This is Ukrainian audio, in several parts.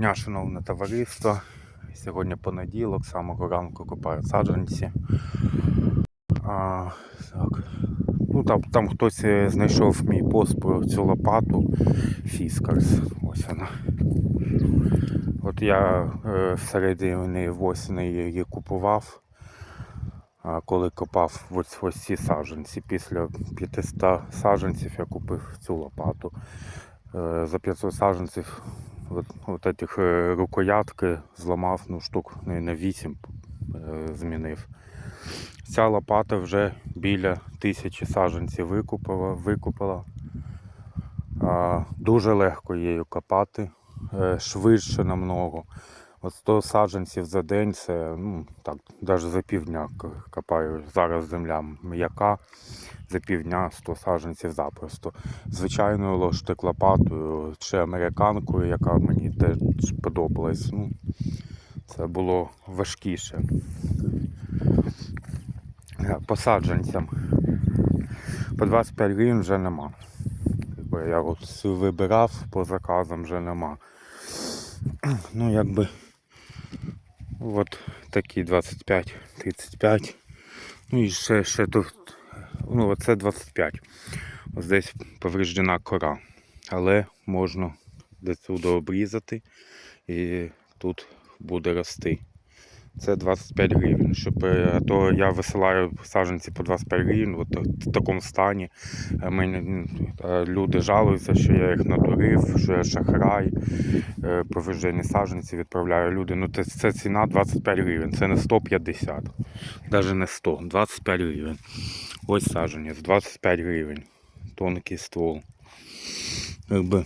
дня, шановне товариство. Сьогодні понеділок, самого ранку копаю саджанці. А, так. Ну, там, там хтось е, знайшов мій пост про цю лопату Фіскарс. Ось вона. От я е, всередині восени її купував, коли копав ось, ось ці саджанці. Після 500 саджанців я купив цю лопату. Е, за 500 саджанців от, от этих е, рукоятки зламав ну, штук не на 8 е, змінив. Ця лопата вже біля тисячі саджанців викупила. викупила. Дуже легко її копати, е, швидше намного. От 100 саджанців за день це ну, так, навіть за півдня копаю. Зараз земля м'яка, за півдня 100 саджанців запросто. Звичайною ложтик лопатою чи американкою, яка мені теж сподобалась. Ну, це було важкіше. По саджанцям. По 25 гривень вже нема. Я от вибирав по заказам вже нема. Ну якби от такі 25-35. Ну і ще, ще тут. Ну, оце 25. Ось десь повреждена кора. Але можна до обрізати і тут буде рости. Це 25 гривень. Щоб, е, то я висилаю саджанці по 25 гривень от в такому стані. Е, Мені люди жалуються, що я їх надурив, що я шахрай, е, повреждені саджанці відправляю люди. Ну це, це ціна 25 гривень, це не 150, навіть не 100, 25 гривень. Ось саджанець, 25 гривень. Тонкий ствол. Якби.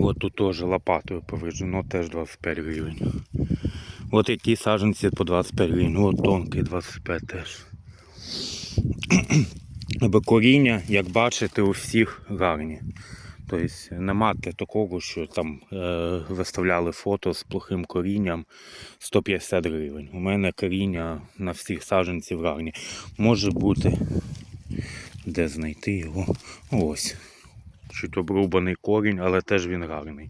От тут теж лопатою повреждено, теж 25 гривень. От які саджанці по 25 гривень. От тонкий 25 теж. Аби коріння, як бачите, у всіх гарні. Тобто нема такого, що там е, виставляли фото з плохим корінням 150 гривень. У мене коріння на всіх саджанців гарні. Може бути, де знайти його. Ось. Чуть обрубаний корінь, але теж він гарний.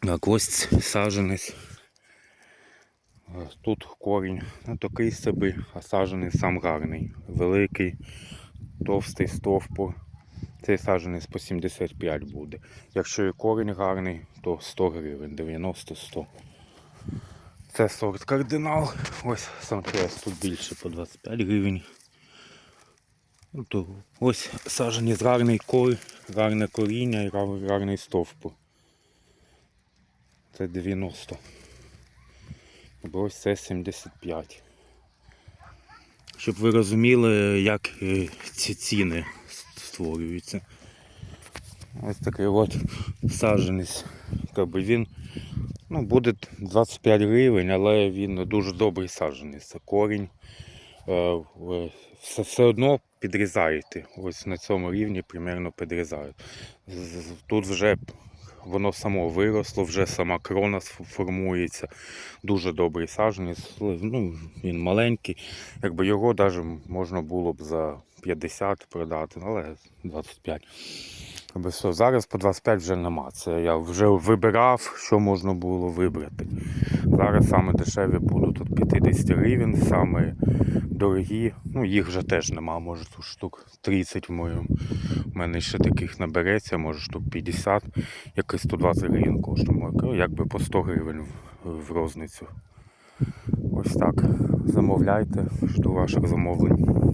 Так, ось саджанець. Е, Тут корінь ну, такий собі, а саджаний сам гарний. Великий, товстий стовпур. Цей саджанець по 75 буде. Якщо і корінь гарний, то 100 гривень, 90-100. Це сорт кардинал. Ось самтрес тут більше по 25 гривень. Ну, то ось саджанець гарний кор, гарне коріння і гарний стовпур. Це 90. Або ось це 75. Щоб ви розуміли, як е, ці ціни створюються. Ось такий от саджанець. Якби він ну, буде 25 гривень, але він дуже добрий саджанець. Це корінь. Е, е, Все, все одно підрізаєте. Ось на цьому рівні примерно підрізають. Тут вже воно само виросло, вже сама крона формується. Дуже добрий саджанець. Ну, він маленький. Якби його навіть можна було б за 50 продати, але 25. Якби все, зараз по 25 вже нема. Це я вже вибирав, що можна було вибрати. Зараз саме дешеві будуть тут 50 гривень, саме дорогі. Ну, їх вже теж нема, може тут штук 30 в моєму. У мене ще таких набереться, може штук 50, якось 120 гривень коштує. Якби по 100 гривень в, розницю. Ось так. Замовляйте, жду ваших замовлень.